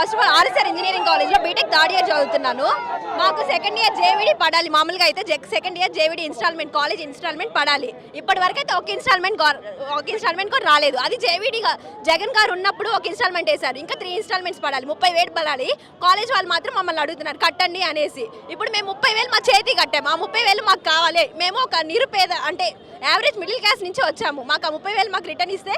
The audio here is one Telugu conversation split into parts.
First of all RSR engineering కాలేజ్లో బీటెక్ థర్డ్ ఇయర్ చదువుతున్నాను. మాకు సెకండ్ ఇయర్ జేవిడి పడాలి. మామూలుగా అయితే second year JVD installment college installment పడాలి ఇప్పటి వరకు అయితే ఒక ఇన్స్టాల్మెంట్ ఒక ఇన్స్టాల్మెంట్ కూడా రాలేదు. అది జేవిడి జగన్ గారు ఉన్నప్పుడు ఒక ఇన్స్టాల్మెంట్ వేశారు. ఇంకా త్రీ ఇన్స్టాల్మెంట్స్ పడాలి. ముప్పై వేలు పడాలి. కాలేజ్ వాళ్ళు మాత్రం మమ్మల్ని అడుగుతున్నారు కట్టండి అనేసి. ఇప్పుడు మేము ముప్పై వేలు మా చేతి కట్టాము ఆ ముప్పై వేలు మాకు కావాలి. మేము ఒక నిరుపేద అంటే యావరేజ్ మిడిల్ క్లాస్ నుంచి వచ్చాము. మాకు ఆ ముప్పై వేలు మాకు రిటర్న్ ఇస్తే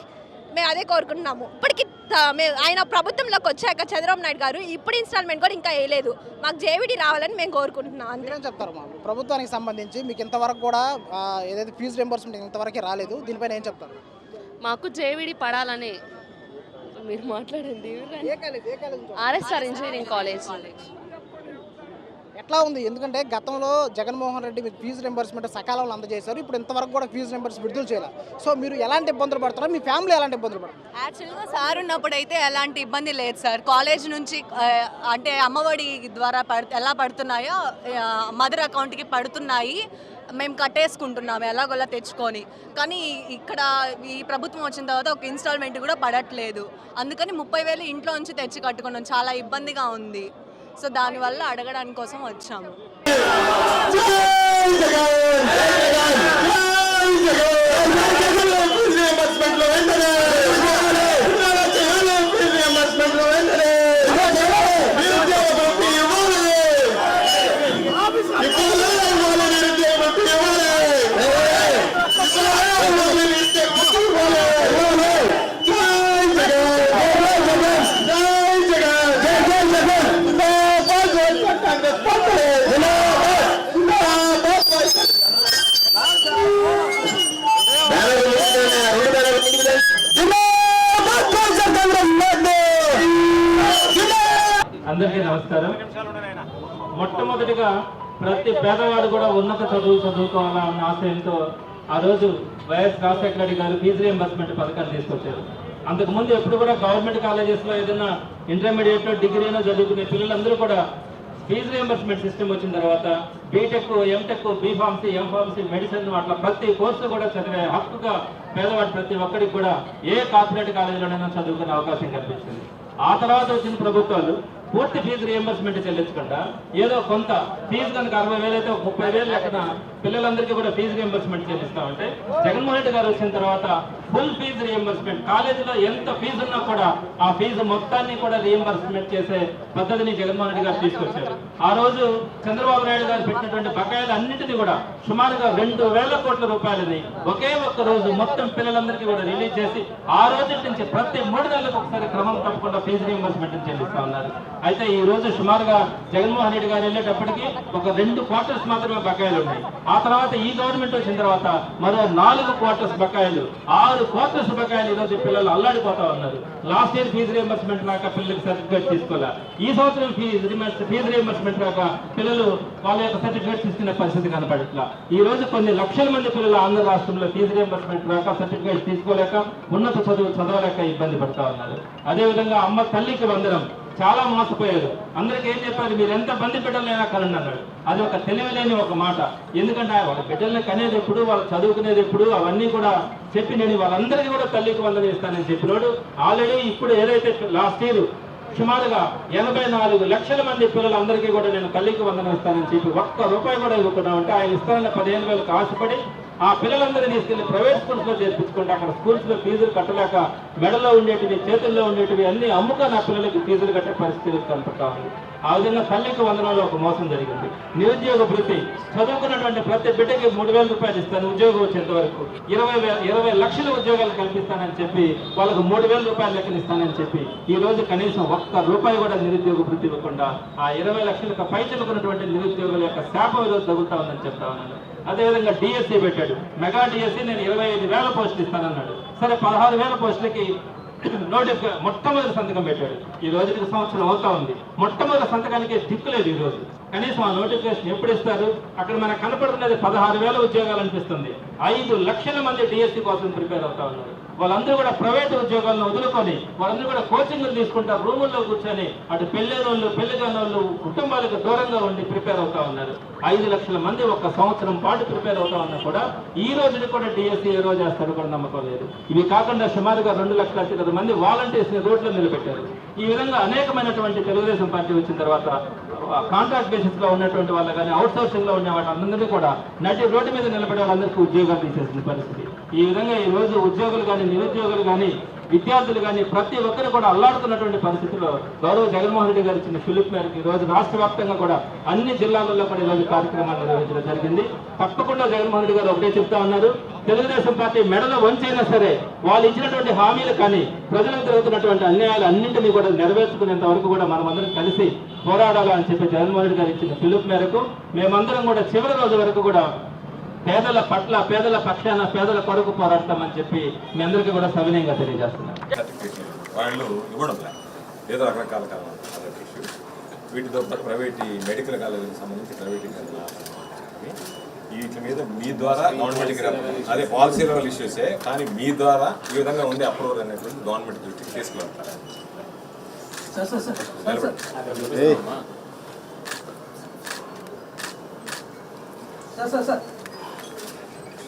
మేము అదే కోరుకుంటున్నాము. ఇప్పటికి త- మేము ఆయన ప్రభుత్వంలోకి వచ్చాక చంద్రబాబు నాయుడు గారు ఇప్పుడు ఇన్స్టాల్మెంట్ కూడా ఇంకా వేయలేదు. మాకు జేవిడి రావాలని మేము కోరుకుంటున్నాం అంతే. మీరేం చెప్తారు మా ప్రభుత్వానికి సంబంధించి మీకు ఇంతవరకు కూడా ఆ, ఏదైతే ఫీజు రింబర్స్మెంట్ ఇంతవరకు రాలేదు దీనిపైన ఏం చెప్తారు? మాకు జేవిడి పడాలని మీరు మాట్లాడండి ఆర్ఎస్ఆర్ ఇంజనీరింగ్ కాలేజ్. ఎట్లా ఉంది? ఎందుకంటే గతంలో జగన్మోహన్ రెడ్డి మీకు ఫీజు రింబర్స్మెంట్ సకాలంలో అందజేశారు. ఇప్పుడు ఇంతవరకు కూడా ఫీజు రింబర్స్ విడుదల చేయాలి. సో మీరు ఎలాంటి ఇబ్బందులు పడతారో మీ ఫ్యామిలీ ఎలాంటి ఇబ్బందులు పడతారు యాక్చువల్గా సార్ ఉన్నప్పుడు అయితే ఎలాంటి ఇబ్బంది లేదు సార్. కాలేజ్ నుంచి అంటే అమ్మఒడి ద్వారా పడు ఎలా పడుతున్నాయో మదర్ అకౌంట్కి పడుతున్నాయి. మేము కట్టేసుకుంటున్నాము ఎలాగోలా తెచ్చుకొని. కానీ ఇక్కడ ఈ ప్రభుత్వం వచ్చిన తర్వాత ఒక ఇన్స్టాల్మెంట్ కూడా పడట్లేదు. అందుకని ముప్పై వేలు ఇంట్లో నుంచి తెచ్చి కట్టుకున్నాం. చాలా ఇబ్బందిగా ఉంది. సో దానివల్ల అడగడానికి కోసం వచ్చాము. నమస్కారం. మొట్టమొదటిగా ప్రతి పేదవాడు కూడా ఉన్నత చదువు చదువుకోవాలా అన్న ఆశయంతో ఆ రోజు వైఎస్ రాజశేఖర రెడ్డి గారు ఫీజు రియంబర్స్మెంట్ పథకాన్ని తీసుకొచ్చారు. అంతకుముందు ఎప్పుడు కూడా గవర్నమెంట్ కాలేజెస్లో ఏదైనా ఇంటర్మీడియట్ డిగ్రీనో చదువుకునే పిల్లలందరూ కూడా ఫీజు రియంబర్స్మెంట్ సిస్టమ్ వచ్చిన తర్వాత BTech MTech BPharmacy MPharmacy medicine అట్లా ప్రతి కోర్సు కూడా చదివే హక్కుగా పేదవాడు ప్రతి ఒక్కరికి కూడా ఏ కార్పొరేట్ కాలేజీలోనైనా చదువుకునే అవకాశం కల్పించింది. ఆ తర్వాత వచ్చిన ప్రభుత్వాలు పూర్తి ఫీజు రియంబర్స్మెంట్ చెల్లించకుండా ఏదో కొంత ఫీజు కనుక అరవై వేలు అయితే ఒక ముప్పై వేలు లెక్కన పిల్లలందరికీ కూడా ఫీజు రియంబర్స్మెంట్ చెల్లిస్తామంటే జగన్మోహన్ రెడ్డి గారు వచ్చిన తర్వాత ఫుల్ ఫీజు రియంబర్స్మెంట్ కాలేజీలో ఎంత ఫీజు ఉన్నా కూడా ఆ ఫీజు మొత్తాన్ని కూడా రియంబర్స్మెంట్ చేసే పద్ధతిని జగన్మోహన్ రెడ్డి గారు తీసుకొచ్చారు. ఆ రోజు చంద్రబాబు నాయుడు గారు పెట్టినటువంటి బకాయిలు అన్నింటినీ కూడా సుమారుగా రెండు వేల కోట్ల రూపాయలని ఒకే ఒక్క రోజు మొత్తం పిల్లలందరికీ కూడా రిలీజ్ చేసి ఆ రోజు నుంచి ప్రతి మూడు నెలలకు ఒకసారి క్రమం తప్పకుండా ఫీజు రియంబర్స్మెంట్ చెల్లిస్తా ఉన్నారు. అయితే ఈ రోజు సుమారుగా జగన్మోహన్ రెడ్డి గారు వెళ్ళేటప్పటికి ఒక రెండు క్వార్టర్స్ మాత్రమే బకాయిలు ఉన్నాయి. ఆ తర్వాత ఈ గవర్నమెంట్ వచ్చిన తర్వాత మరో నాలుగు క్వార్టర్స్ బకాయిలు ఆరు క్వార్టర్స్ బకాయిలు ఈ రోజు పిల్లలు అల్లాడిపోతా ఉన్నారు. లాస్ట్ ఇయర్ ఫీజు రియంబర్స్మెంట్ రాక పిల్లలకి సర్టిఫికేట్ తీసుకోలే. ఈ సంవత్సరం ఫీజు ఫీజు రియంబర్స్మెంట్ రాక పిల్లలు వాళ్ళ యొక్క సర్టిఫికేట్ తీసుకునే పరిస్థితి కనపడట్లా. ఈ రోజు కొన్ని లక్షల మంది పిల్లలు ఆంధ్ర రాష్ట్రంలో ఫీజు రియంబర్స్మెంట్ రాక సర్టిఫికేట్ తీసుకోలేక ఉన్నత చదువు చదవలేక ఇబ్బంది పడతా ఉన్నారు. అదేవిధంగా అమ్మ తల్లికి వందనం చాలా మోసపోయారు. అందరికి ఏం చెప్పారు మీరు ఎంత బంది బిడ్డలైనా కనండి అన్నాడు. అది ఒక తెలివిలేని ఒక మాట. ఎందుకంటే వాళ్ళ బిడ్డల్ని కనేది ఎప్పుడు వాళ్ళు చదువుకునేది ఎప్పుడు అవన్నీ కూడా చెప్పి నేను వాళ్ళందరికీ కూడా తల్లికి వందలు ఇస్తానని చెప్పినోడు ఆల్రెడీ ఇప్పుడు ఏదైతే లాస్ట్ ఇయర్ సుమారుగా ఎనభై నాలుగు లక్షల మంది పిల్లలందరికీ కూడా నేను తల్లికి వందనం ఇస్తానని చెప్పి ఒక్క రూపాయి కూడా ఇవ్వకుండా ఉంటే ఆయన ఇస్తానన్న పదిహేను వేలకు ఆశపడి ఆ పిల్లలందరినీ తీసుకెళ్ళి ప్రైవేట్ స్కూల్స్లో చేర్పించుకుంటే అక్కడ స్కూల్స్లో ఫీజులు కట్టలేక మెడలో ఉండేటివి చేతుల్లో ఉండేటివి అన్ని అమ్ముక నా పిల్లలకి ఫీజులు కట్టే పరిస్థితి కనపడతా ఉంది. ఆ విధంగా తల్లికి వందనాలు ఒక మోసం జరిగింది. నిరుద్యోగ వృత్తి. చదువుకున్నటువంటి ప్రతి బిడ్డకి మూడు వేల రూపాయలు ఇస్తాను ఉద్యోగం వచ్చేంత వరకు. ఇరవై వేల ఇరవై లక్షల ఉద్యోగాలు కల్పిస్తానని చెప్పి వాళ్ళకు మూడు వేల రూపాయలు లెక్కన ఇస్తానని చెప్పి ఈ రోజు కనీసం ఒక్క రూపాయి కూడా నిరుద్యోగ వృత్తి ఇవ్వకుండా ఆ ఇరవై లక్షలకు పైచలుకున్నటువంటి నిరుద్యోగుల యొక్క శాపం ఈరోజు తగులుతా ఉందని చెప్తా ఉన్నాను. అదేవిధంగా డిఎస్సి పెట్టాడు. మెగా డిఎస్సి నేను ఇరవై ఐదు వేల పోస్టులు ఇస్తానన్నాడు. సరే పదహారు వేల పోస్టులకి నోటిఫికే మొట్టమొదటి సంతకం పెట్టాడు ఈ రోజుకి సంవత్సరం అవుతా ఉంది. మొట్టమొదటి సంతకానికి దిక్కులేదు ఈ రోజు. కనీసం ఆ నోటిఫికేషన్ ఎప్పుడు ఇస్తారు? అక్కడ మనకు కనపడుతున్నది పదహారు వేల ఉద్యోగాలు అనిపిస్తుంది. ఐదు లక్షల మంది డిఎస్సి కోసం ప్రిపేర్ అవుతా ఉన్నారు. వాళ్ళందరూ కూడా ప్రైవేట్ ఉద్యోగాలను వదులుకొని వాళ్ళందరూ కూడా కోచింగ్లు తీసుకుంటారు రూముల్లో కూర్చొని అటు పెళ్ళైన వాళ్ళు పెళ్ళి కాని వాళ్ళు కుటుంబాలకు దూరంగా ఉండి ప్రిపేర్ అవుతా ఉన్నారు. ఐదు లక్షల మంది ఒక సంవత్సరం పాటు ప్రిపేర్ అవుతా ఉన్నా కూడా ఈ రోజుని కూడా డిఎస్సి ఏ రోజు వేస్తారు కూడా నమ్మకం లేదు. ఇవి కాకుండా సుమారుగా రెండు లక్షల అత్యధిక మంది వాలంటీర్స్ని రోడ్లో నిలబెట్టారు ఈ విధంగా అనేకమైనటువంటి తెలుగుదేశం పార్టీ వచ్చిన తర్వాత కాంట్రాక్ట్ లో ఉన్నటువంటి వాళ్ళు కానీ అవుట్ సోర్సింగ్లో ఉన్న వాళ్ళందరినీ కూడా నటి రోడ్డు మీద నిలబడే వాళ్ళందరికీ ఉద్యోగాలు తీసేసిన పరిస్థితి. ఈ విధంగా ఈ రోజు ఉద్యోగులు కానీ నిరుద్యోగులు కానీ విద్యార్థులు కానీ ప్రతి ఒక్కరు కూడా అల్లాడుతున్నటువంటి పరిస్థితిలో గౌరవ జగన్మోహన్ రెడ్డి గారు ఇచ్చిన పిలుపు మేరకు ఈరోజు రోజు రాష్ట్ర వ్యాప్తంగా కూడా అన్ని జిల్లాలలో కూడా ఈరోజు కార్యక్రమాలు నిర్వహించడం జరిగింది. తప్పకుండా జగన్మోహన్ రెడ్డి గారు ఒకటే చెప్తా ఉన్నారు. తెలుగుదేశం పార్టీ మెడలో వంచైనా సరే వాళ్ళు ఇచ్చినటువంటి హామీలు కానీ ప్రజలకు జరుగుతున్నటువంటి అన్యాయాలు అన్నింటినీ కూడా నెరవేర్చుకునేంత వరకు కూడా మనమందరం కలిసి పోరాడాలని చెప్పి జగన్మోహన్ రెడ్డి గారు ఇచ్చిన పిలుపు మేరకు మేమందరం కూడా చివరి రోజు వరకు కూడా పేదల పట్ల పేదల పక్షాన పేదల కొరకు పోరాడతామని చెప్పి మీ అందరికీ కూడా సవినయంగా తెలియజేస్తున్నాను వాళ్ళు ఇవ్వడం ఏదో రకరకాల కారణాలు వీటితో ప్రైవేట్ మెడికల్ కాలేజీకి సంబంధించి ప్రైవేట్ వీటి మీద మీ ద్వారా గవర్నమెంట్కి రెప్- అదే పాలసీ లెవెల్ ఇష్యూసే కానీ మీ ద్వారా ఈ విధంగా ఉంది అప్రూవల్ అనేటువంటి గవర్నమెంట్ దృష్టికి తీసుకువెళ్తారు